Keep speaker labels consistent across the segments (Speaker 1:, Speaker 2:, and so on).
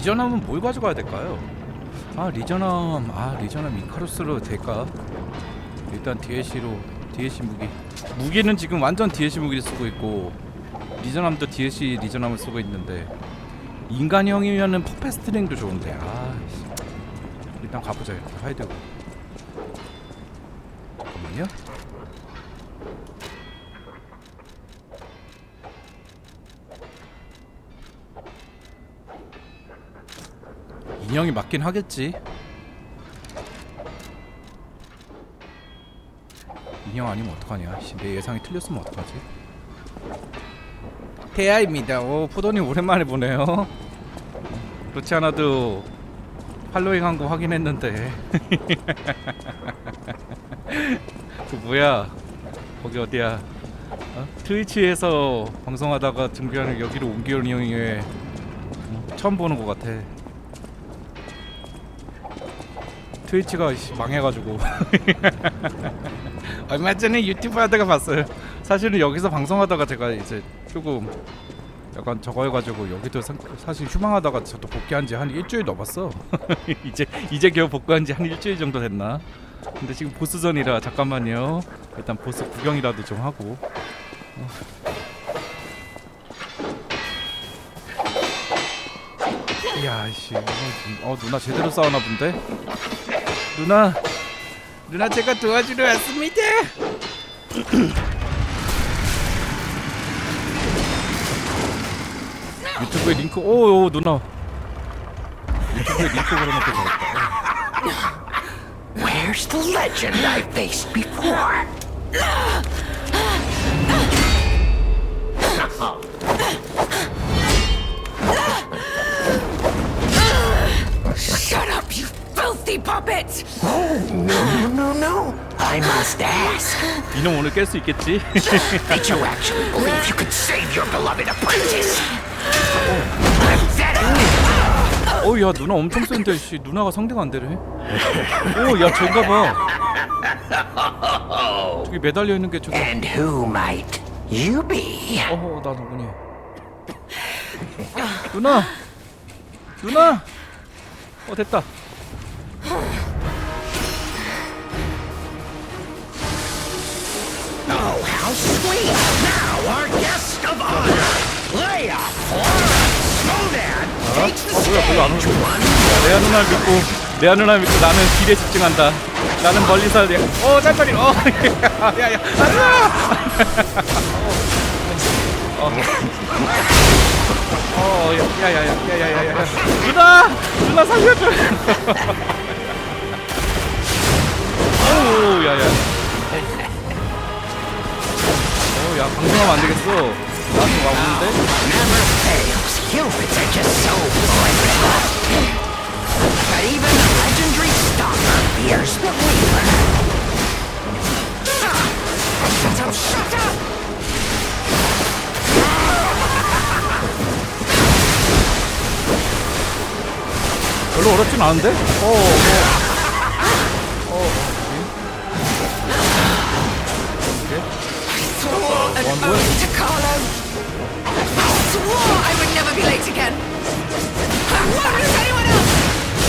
Speaker 1: 리저남은 뭘 가져가야 될까요? 아 리저남 아 리저남 이카루스로 될까? 일단 DLC로 DLC 무기 무기는 지금 완전 DLC 무기를 쓰고 있고 리저남도 DLC 리저남을 쓰고 있는데 인간형이면은 퍼페스트링도 좋은데 아 씨. 일단 가보자 하이드고 인형이 맞긴 하겠지. 인형 아니면 어떡하냐? 씨, 내 예상이 틀렸으면 어떡하지? 태아입니다. 오 포도님 오랜만에 보네요. 그렇지 않아도 팔로잉 한거 확인했는데. 그 뭐야? 거기 어디야? 어? 트위치에서 방송하다가 준비하는 여기로 옮겨온 인형이 왜 어? 처음 보는 것 같아 트위치가 씨, 망해가지고 얼마 전에 유튜브 하다가 봤어요. 사실은 여기서 방송하다가 제가 이제 조금 약간 저거 해가지고 여기도 사, 사실 휴망하다가 저도 복귀한 지 한 일주일 넘었어. 이제 이제 겨우 복귀한 지 한 일주일 정도 됐나? 근데 지금 보스전이라 잠깐만요. 일단 보스 구경이라도 좀 하고. 어. 이야 씨, 어 누나 제대로 싸우나 본데? 누나, 누나 제가 도와주러 왔습니다. 유튜브에 링크, 오, 오 누나. 유튜브에 링크 걸어놓고 잘했다.
Speaker 2: Where's the legend I faced before? Filthy puppet! Oh, no, no, no. I must ask.
Speaker 1: 이놈 오늘 깰 수 있겠지?
Speaker 2: Did you actually believe you could save your beloved apprentice? Pathetic!
Speaker 1: 어, 야 누나 엄청 센데, 씨 누나가 상대가 안 되네. 오, 야 쟤인가 봐. 저기 매달려 있는 게 저기.
Speaker 2: And who might you be?
Speaker 1: 어, 나 누구니? 누나, 누나. 어 됐다.
Speaker 2: Oh, how sweet! Now, our guest of honor, Leia Slodan, takes the
Speaker 1: 어, 뭐야, 별로 안
Speaker 2: stage one
Speaker 1: 레아 누나를 믿고 레아 누나를 믿고 나는 길에 집중한다. 나는 멀리서 레아. 어, 짤짤이. 어, 야야. 어, 어, 야야야야야야야. 누나, 누나 살려줘. 오, 야야. 어, 야 방송하면 안 되겠어. 나한테 와 오는데. 별로 어렵진 않은데? 어, 어. One
Speaker 3: oath to Carlo. I swore I would never be late again. What is anyone else?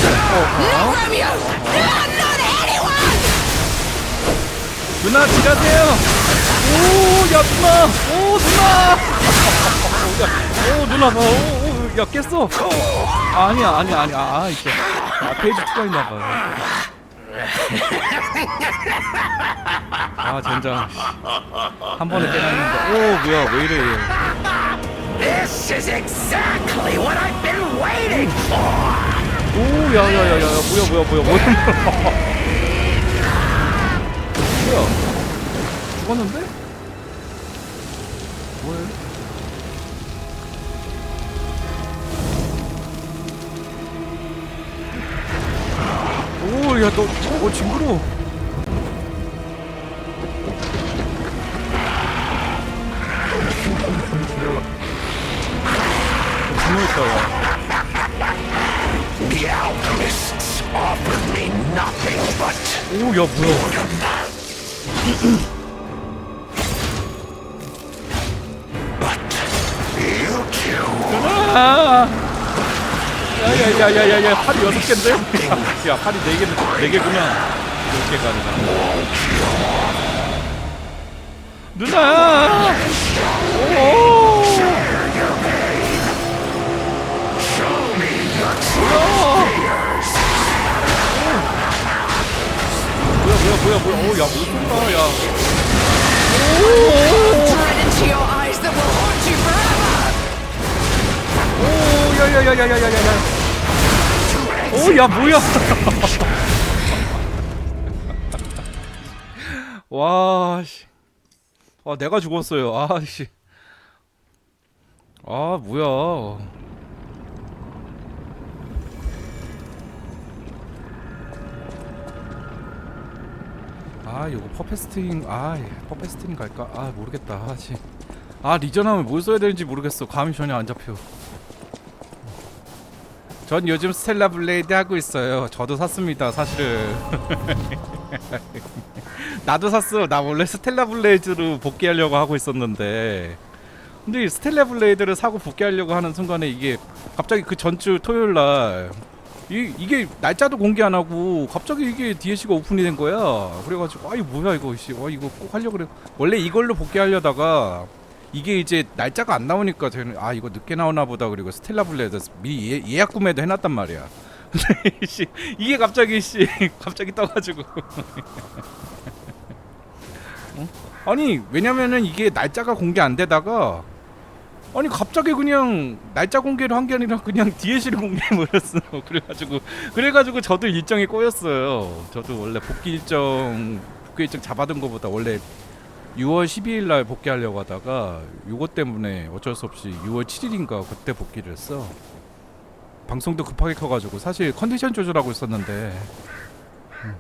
Speaker 3: Not Romeo! No, not anyone!
Speaker 1: 누나 지라세요. 오, 야 누나. 오, 누나. 야, 오, 누나 봐. 오, 오, 야 깼어. 아, 아니야, 아니야, 아니야. 아, 이제 아, 페이지 추가했나 봐. 아, 젠장. 한 번에 깨놨는데. 오, 뭐야, 왜 이래?
Speaker 2: This is exactly what I've been waiting for.
Speaker 1: 오, 야, 야, 야, 야, 야, 뭐야, 뭐야, 뭐야, 뭐야, 뭐야? 죽었는데? 뭐야? 오, 야, 너, 어, 징그러. 분 오, 야, 뭐야?
Speaker 2: two.
Speaker 1: 아, 야야야야야야 팔이 여섯 개인데? 야 팔이 네 개는 네 개구나. 열 개가 아니라. 누나. 오. 뭐야 뭐야 뭐야. 어야 야
Speaker 3: haunt you forever.
Speaker 1: 오야야야야야야야. 오야 뭐야. 와씨. 아 내가 죽었어요. 아씨. 아 뭐야 아 이거 퍼페스팅 아 예, 퍼페스팅 갈까 아 모르겠다 아씨 아 리전하면 뭘 써야 되는지 모르겠어 감이 전혀 안 잡혀 전 요즘 스텔라 블레이드 하고 있어요. 저도 샀습니다, 사실은. 나도 샀어. 나 원래 스텔라 블레이드로 복귀하려고 하고 있었는데. 근데 이 스텔라 블레이드를 사고 복귀하려고 하는 순간에 이게 갑자기 그 전주 토요일 날 이, 이게 날짜도 공개 안 하고 갑자기 이게 DLC가 오픈이 된 거야. 그래가지고 아 이거 뭐야 이거 씨, 와 이거 꼭 하려고 그래. 원래 이걸로 복귀하려다가 이게 이제 날짜가 안 나오니까 저는 아 이거 늦게 나오나 보다 그리고 스텔라 블레드 미리 예, 예약 구매도 해놨단 말이야. 씨 이게 갑자기 씨 갑자기 떠가지고 어? 아니 왜냐면은 이게 날짜가 공개 안 되다가 아니 갑자기 그냥 날짜 공개를 한 게 아니라 그냥 DLC를 공개해버렸어. 그래가지고 그래가지고 저도 일정이 꼬였어요. 저도 원래 복귀 일정 복귀 일정 잡아둔 거보다 원래 6월 12일 날 복귀하려고 하다가 요것 때문에 어쩔 수 없이 6월 7일인가 그때 복귀를 했어. 방송도 급하게 켜가지고 사실 컨디션 조절하고 있었는데. 음.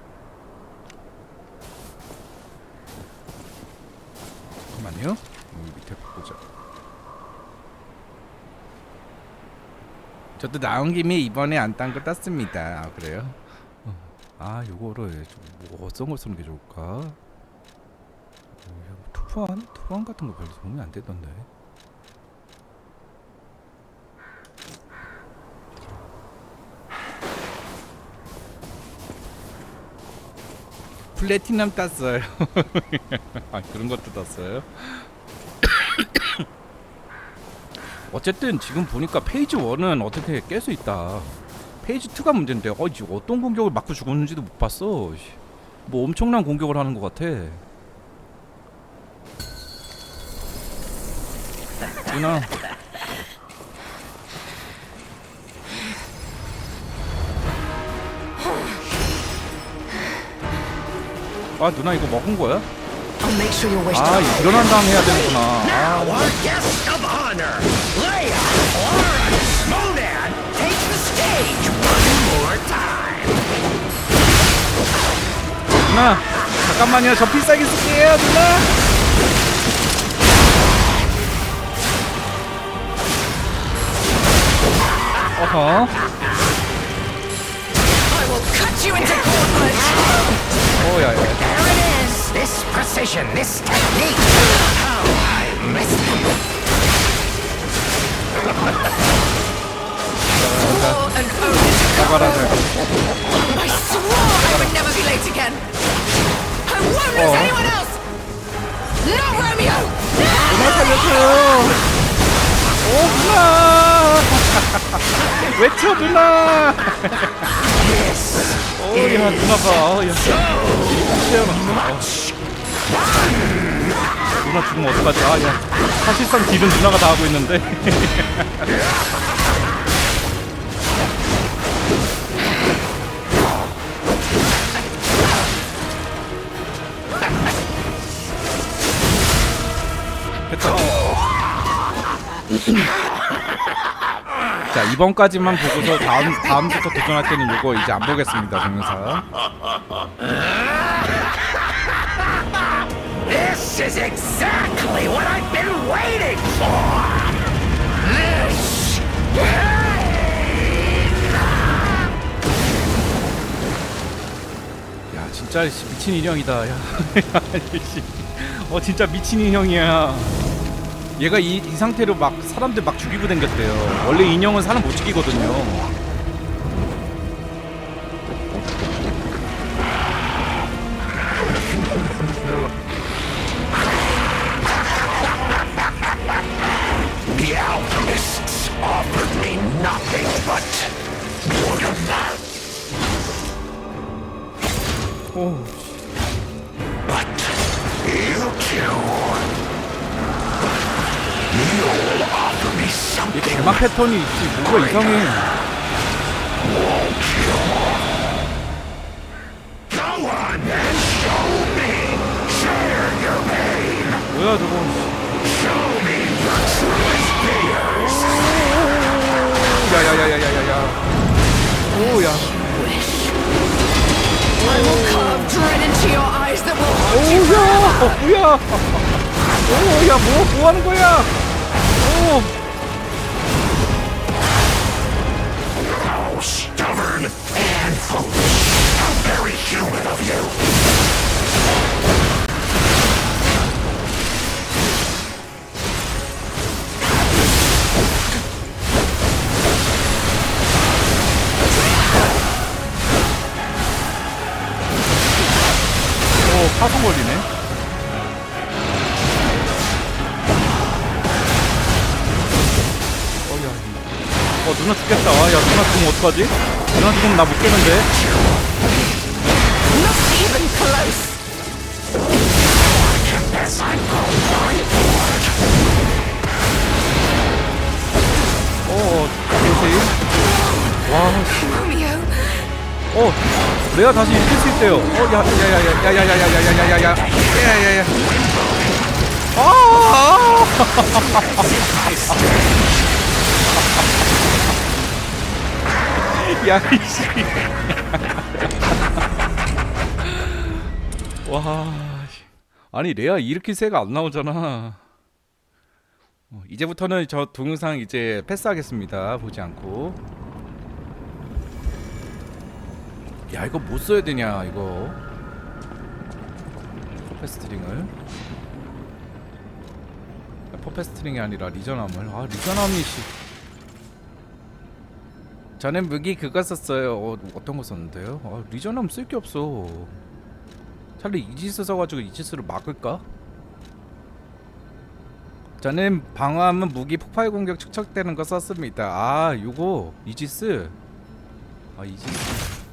Speaker 1: 잠깐만요. 여기 밑에 보자. 저도 나온 김에 이번에 안 딴 거 땄습니다. 아, 그래요? 어. 아, 요거를 좀 뭐 어떤 걸 쓰는 게 좋을까? 투판? 투판 같은 거 별로 도움이 안 되던데. 플래티넘 땄어요. 아 그런 것도 땄어요. 어쨌든 지금 보니까 페이지 1은 어떻게 깰 수 있다. 페이지 2가 문제인데, 어, 지금 어떤 공격을 맞고 죽었는지도 못 봤어. 씨. 뭐 엄청난 공격을 하는 것 같아. 누나. 아 누나 이거 먹은 거야? 아 일어난 다음 해야 되는구나. 아, 누나 잠깐만요 저 필살기 쓸게요 누나. 어허.
Speaker 3: You.
Speaker 1: 오야야.
Speaker 2: This precision, this technique. How I miss it.
Speaker 3: Swore and
Speaker 1: 사과라는.
Speaker 3: I swore I would never be late again. I won't lose anyone else. Not Romeo.
Speaker 1: 누나 살려줘요. 오 누나. 외쳐 누나. 오야 누나 봐. 어, 야. 태어났어. 누나 죽으면 어떡하지? 아, 야. 사실상 딜은 누나가 다 하고 있는데. 이번까지만 보고서 다음 다음부터 도전할 때는 이거 이제 안 보겠습니다 동영상.
Speaker 2: This is exactly what I've been waiting for. This.
Speaker 1: 야 진짜 씨, 미친 인형이다. 야, 씨. 어 진짜 미친 인형이야. 얘가 이, 이 상태로 막 사람들 막 죽이고 댕겼대요 원래 인형은 사람 못 죽이거든요
Speaker 2: But you kill.
Speaker 1: 이 대마 패턴이 있지. 뭐가 이상해. 뭐야
Speaker 2: 저건.
Speaker 1: 야야야야야야야. 오야. 오야. 오야. 오, 야, 뭐, 뭐 하는 거야? 오. 파손 걸리네. 누나 죽겠다. 야, 누나 죽으면 어떡하지? 누나 죽으면 나 못 깨는데. 어, 어, 다시. 와, 씨. 어, 내가 다시 이길 수 있대요. 어, 야, 야, 야, 야, 야, 야, 야, 야, 야, 야, 야, 야, 야, 야, 야, 야. 아! 야, 이씨. 와, 씨. 아니 레아 이렇게 세가 안 나오잖아. 어, 이제부터는 저 동영상 이제 패스하겠습니다. 보지 않고. 야 이거 못 써야 되냐 이거 퍼페스트링을 아, 퍼페스트링이 아니라 리저남을 아 리저남이 씨 저는 무기 그거 썼어요 어, 어떤 거 썼는데요? 아, 리저남 쓸게 없어 차라리 이지스 써가지고 이지스를 막을까? 저는 방어하면 무기 폭발 공격 축적되는 거 썼습니다 아 요거 이지스 아 이지스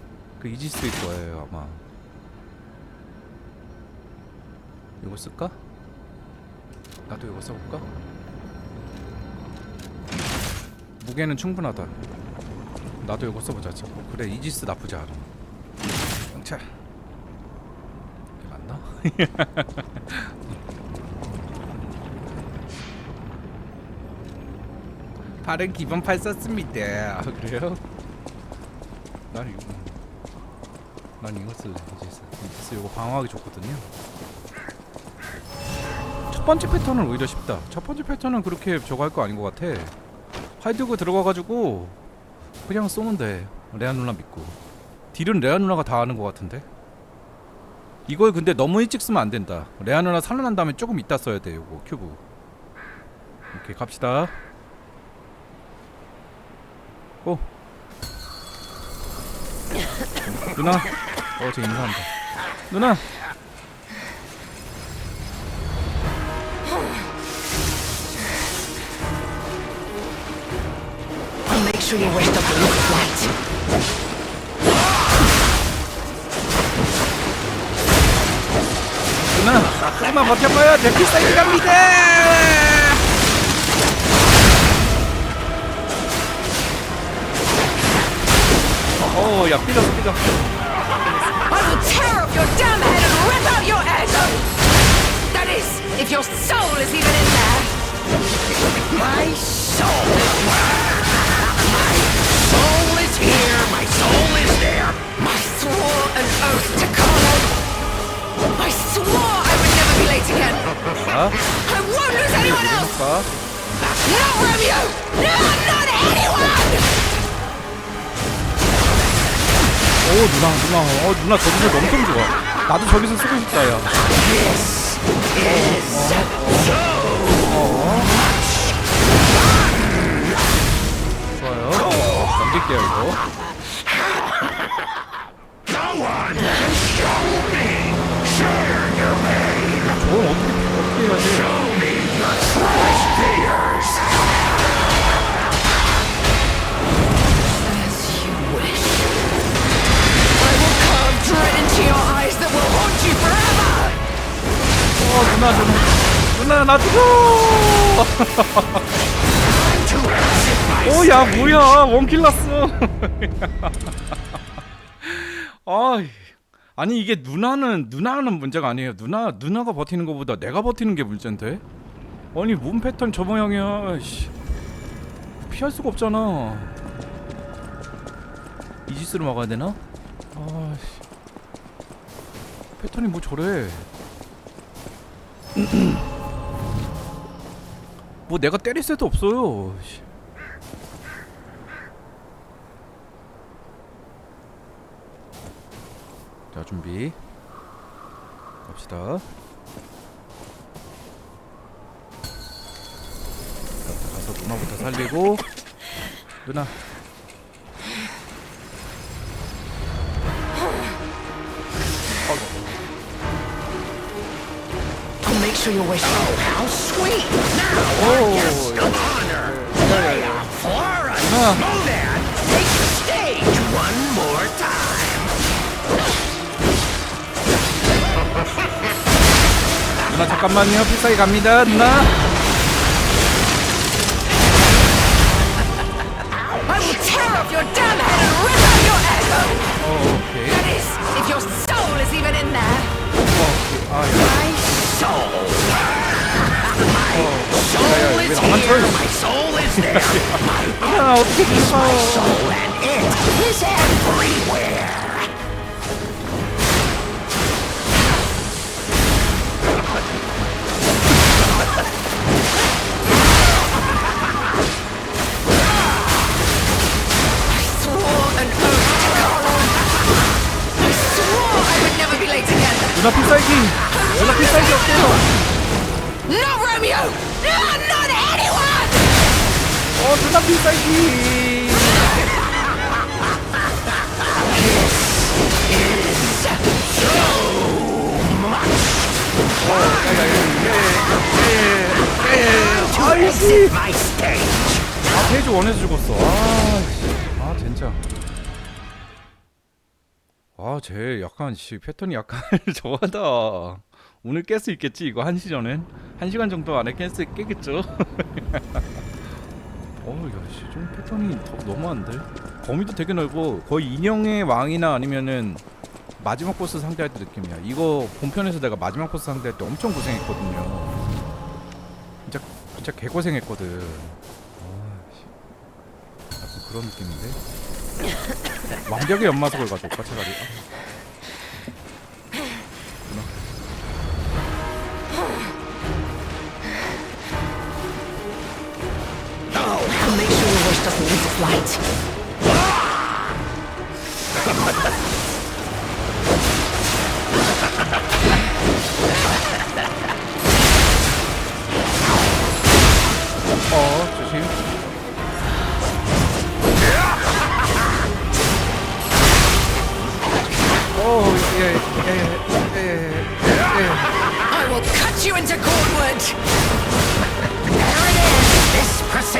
Speaker 1: 그 이지스일 거예요 아마 이거 쓸까? 나도 이거 써볼까? 무게는 충분하다 나도 이거 써보자 자, 어, 그래 이지스 나쁘지 않아. 경찰 이게 맞나? 다른 기본 팔 썼습니다. 아, 그래요? 난 이거 난 이거 쓸래 이지스. 이지스 이거 방어하기 좋거든요. 첫 번째 패턴은 오히려 쉽다. 첫 번째 패턴은 그렇게 저거 할 거 아닌 것 같아. 하이드고 들어가가지고 그냥 쏘면 돼 레아 누나 믿고. 딜은 레아 누나가 다 하는 것 같은데? 이걸 근데 너무 일찍 쓰면 안 된다. 레아 누나 살아난 다음에 조금 이따 써야 돼 요거 큐브. 오케이 갑시다. 고 누나? 어 제 인사한다. 누나
Speaker 2: show you
Speaker 1: where the blue flight. No, chyba chodźmy o jakiś taki kapitel! Oh, yeah, beat up.
Speaker 3: I will tear off your damn head and rip out your atoms! That is, if your soul is even in there.
Speaker 2: My soul soul is here. My soul is there.
Speaker 3: I swore an oath to Carlo! I swore I would never be late again!
Speaker 1: 자
Speaker 3: I won't lose anyone else!
Speaker 1: 봐
Speaker 3: Not Romeo! No, not anyone!
Speaker 1: 오 누나 누나 어 누나 저기서 엄청 좋아 나도 저기서 쓰고 싶다 야
Speaker 2: This is
Speaker 1: 드릴게요 이거
Speaker 2: Show me the 해야
Speaker 1: tears. As you wish. I will carve dread into your eyes
Speaker 2: that will haunt you forever!
Speaker 1: Oh, imagine, 누나 누나 오야 뭐야. 원킬 났어. 아 아니 이게 누나는 누나는 문제가 아니에요. 누나 누나가 버티는 것보다 내가 버티는 게 문제인데? 아니 몸 패턴 저 모양이야. 씨. 피할 수가 없잖아. 이지스로 막아야 되나? 아씨. 패턴이 뭐 저래. 뭐 내가 때릴 새도 없어요. 씨. 자 준비 갑시다 자, 가서 누나부터 살리고 누나
Speaker 2: I'll make sure you wish. Oh, how sweet!
Speaker 1: 오
Speaker 2: Come on, Play a for us.
Speaker 1: 누 누나 잠깐만요 필살기 갑니다 누나
Speaker 3: I will tear off your damn head and rip out your echo!
Speaker 1: 어 오케이
Speaker 3: That is, if your soul is even in there.
Speaker 1: 아야
Speaker 2: My soul.
Speaker 1: 야야
Speaker 2: Soul
Speaker 1: 왜
Speaker 2: is here. My soul is there.
Speaker 1: 아 어떻게 무서워
Speaker 2: soul and it is everywhere.
Speaker 1: 누나 필살기 누나 필살기 없대요
Speaker 3: No, Romeo! No, not anyone!
Speaker 1: 어 누나 필살기
Speaker 2: stage.
Speaker 1: 아 페이지 원에서 죽었어 아, 씨. 아 진짜 아 쟤 약간 씨 패턴이 약간 저하다. 오늘 깰 수 있겠지? 이거 한 시전엔? 한 시간 정도 안에 깰수 깨겠죠? 어야씨 좀 패턴이 더 너무한데? 범위도 되게 넓고 거의 인형의 왕이나 아니면은 마지막 보스 상대할 때 느낌이야. 이거 본편에서 내가 마지막 보스 상대할 때 엄청 고생했거든요. 진짜 진짜 개고생했거든 그런 느낌인데 완벽의 연마석을 가져올까 차라리 아.
Speaker 2: Oh, light.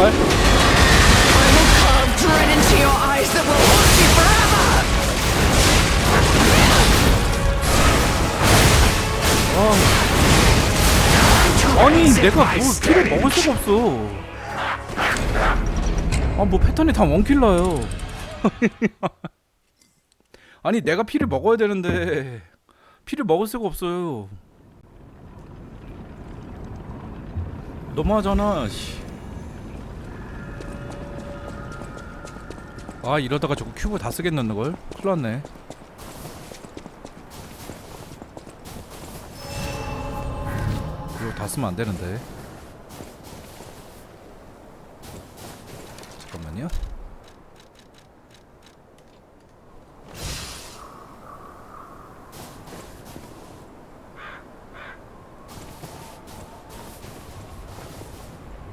Speaker 3: you forever.
Speaker 1: 아니 내가 뭘 키를 먹을 수가 없어 아 뭐 패턴이 다 원킬러요 아니 내가 피를 먹어야 되는데 피를 먹을 수가 없어요. 너무하잖아. 씨. 아 이러다가 저거 큐브 다 쓰겠는 걸? 큰일났네. 이거 다 쓰면 안 되는데. 잠깐만요.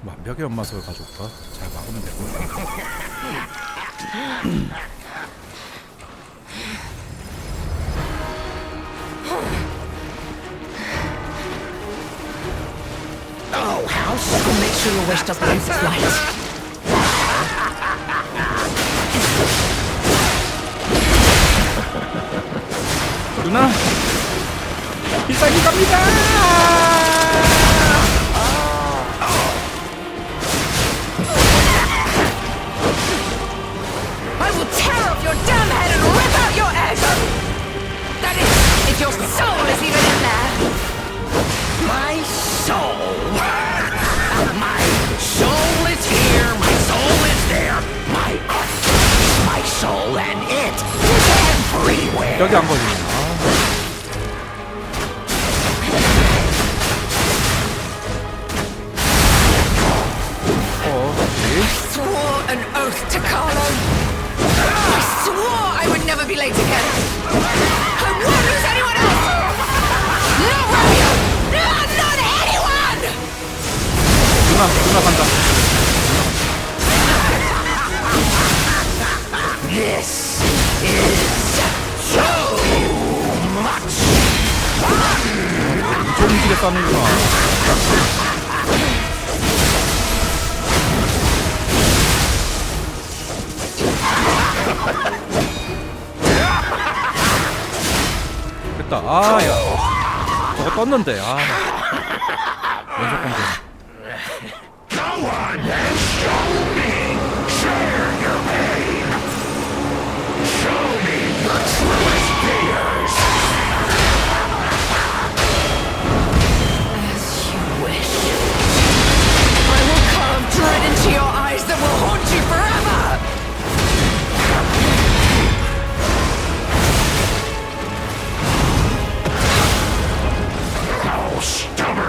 Speaker 1: 완벽의 연마석을 가져올까? 잘 막으면 되고.
Speaker 2: Oh, house. I'll make sure your wish doesn't lose its light.
Speaker 1: 누나 비싸게 갑니다.
Speaker 3: is, if your soul is even in there!
Speaker 2: My soul. My soul is here. My soul is there. My my soul and it is everywhere.
Speaker 1: 여기 안 걸리네. 싸는구나. 됐다. 아, 야. 저거 떴는데. 아. 연속 공격.
Speaker 3: As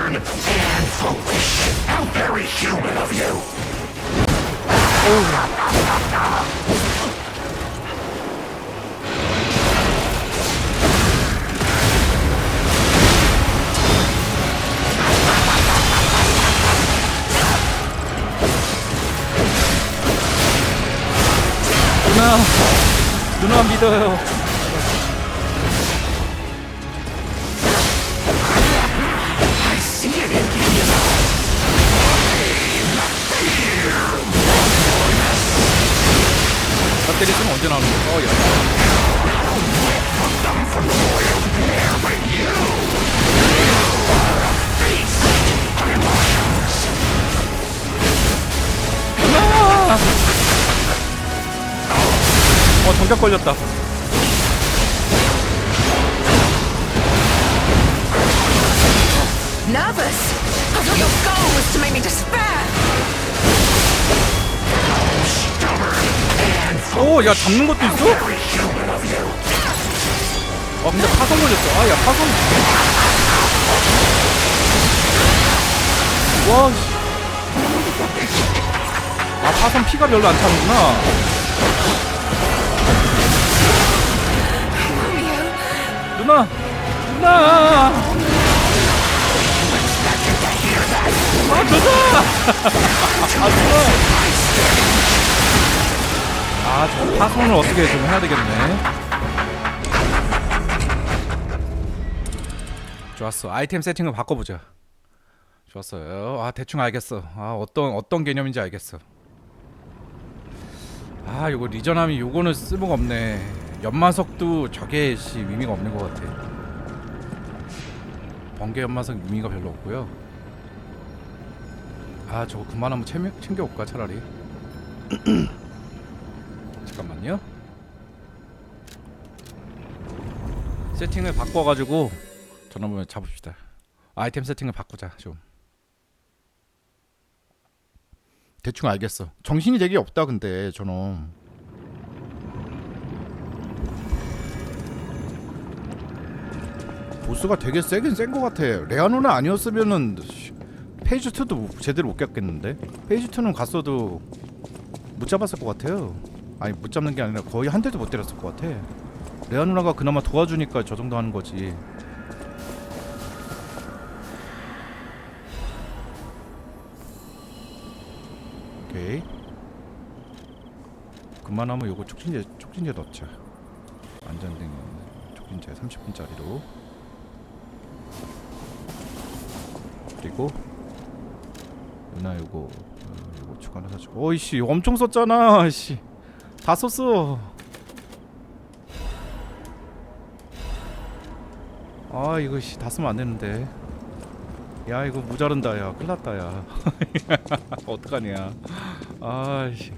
Speaker 2: stubborn and foolish. How very human of you.
Speaker 1: 누나, 누나 믿어요. 쓰면 언제 나오는 거야? 어! 어, 정작 걸렸다.
Speaker 3: Nervous? I thought your goal was to make me despair.
Speaker 1: 오, 야, 잡는 것도 있어? 아, 근데 파손 걸렸어. 아, 야, 파손. 와, 씨. 아, 파손 피가 별로 안 차는구나. 누나! 누나! 아, 누나! 아, 누나! 아, 저 파손을 어떻게 좀 해야 되겠네. 좋았어. 아이템 세팅을 바꿔보자. 좋았어요. 아, 대충 알겠어. 아, 어떤 어떤 개념인지 알겠어. 아, 요거 리전함이 요거는 쓸모가 없네. 연마석도 저게 씨 의미가 없는 것 같아. 번개 연마석 의미가 별로 없고요. 아, 저거 그만 한번 챙겨, 챙겨 올까 차라리. 잠깐만요. 세팅을 바꿔가지고 한번 잡읍시다. 아이템 세팅을 바꾸자 좀. 대충 알겠어. 정신이 되게 없다 근데 저놈. 보스가 되게 세긴 센 것 같아. 레아노나 아니었으면은 씨, 페이지 2도 못- 제대로 못 깼겠는데. 페이지 2는 갔어도 못 잡았을 것 같아요. 아니 못 잡는 게 아니라 거의 한 대도 못 때렸을 것 같아. 레아 누나가 그나마 도와주니까 저 정도 하는 거지. 오케이. 그만하면 요거 촉진제 촉진제 넣자. 안전등 촉진제 30분짜리로. 그리고 누나 요거 어, 요거 추가로 사주고. 어이씨 엄청 썼잖아. 씨. 다 썼어. 아 이거 씨, 다 쓰면 안 되는데. 야 이거 모자른다 야. 큰일났다 야. 어떡하냐. 아씨.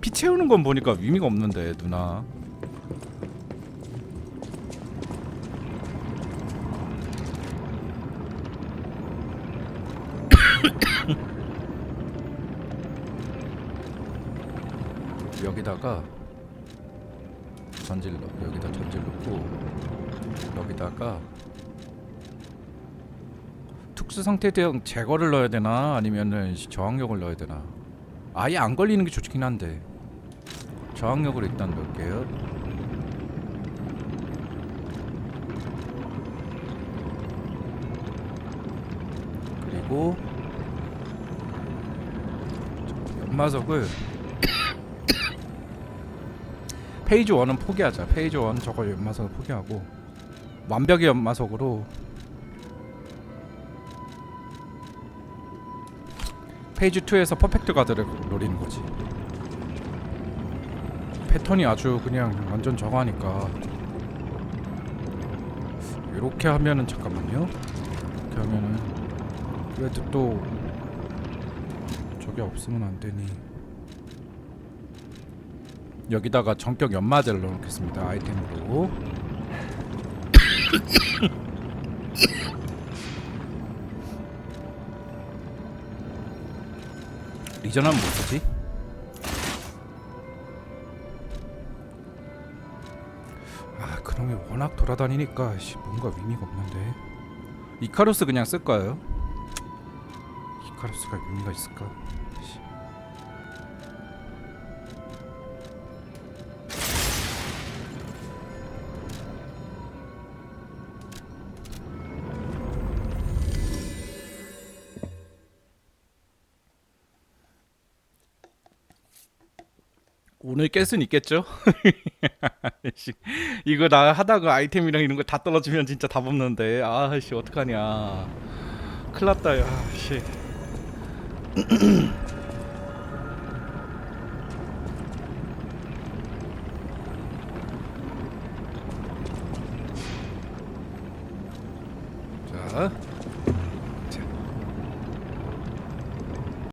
Speaker 1: 피 채우는 건 보니까 의미가 없는데 누나 여기다가 전질 넣 여기다 전질 넣고 여기다가 특수 상태 대응 제거를 넣어야 되나? 아니면은 저항력을 넣어야 되나? 아예 안 걸리는 게 좋긴 한데. 저항력을 일단 넣을게요. 그리고 연마석을 페이지 1은 포기하자 페이지 1 저거 연마석을 포기하고 완벽의 연마석으로 페이지 2에서 퍼펙트 가드를 노리는 거지. 패턴이 아주 그냥 완전 저거 하니까 이렇게 하면은 잠깐만요. 이렇게 하면은 그래도 또 저게 없으면 안 되니. 여기다가 전격 연마제를 넣어놓겠습니다. 아이템으로. 리전하면 뭐 쓰지? 아 그놈이 워낙 돌아다니니까 씨, 뭔가 의미가 없는데 이카루스 그냥 쓸까요? 이카루스가 의미가 있을까? 씨. 오늘 깰순 있겠죠? 씨, 이거 나 하다가 아이템이랑 이런 거 다 떨어지면 진짜 답 없는데 아씨 어떡하냐 큰일났다 야 씨 자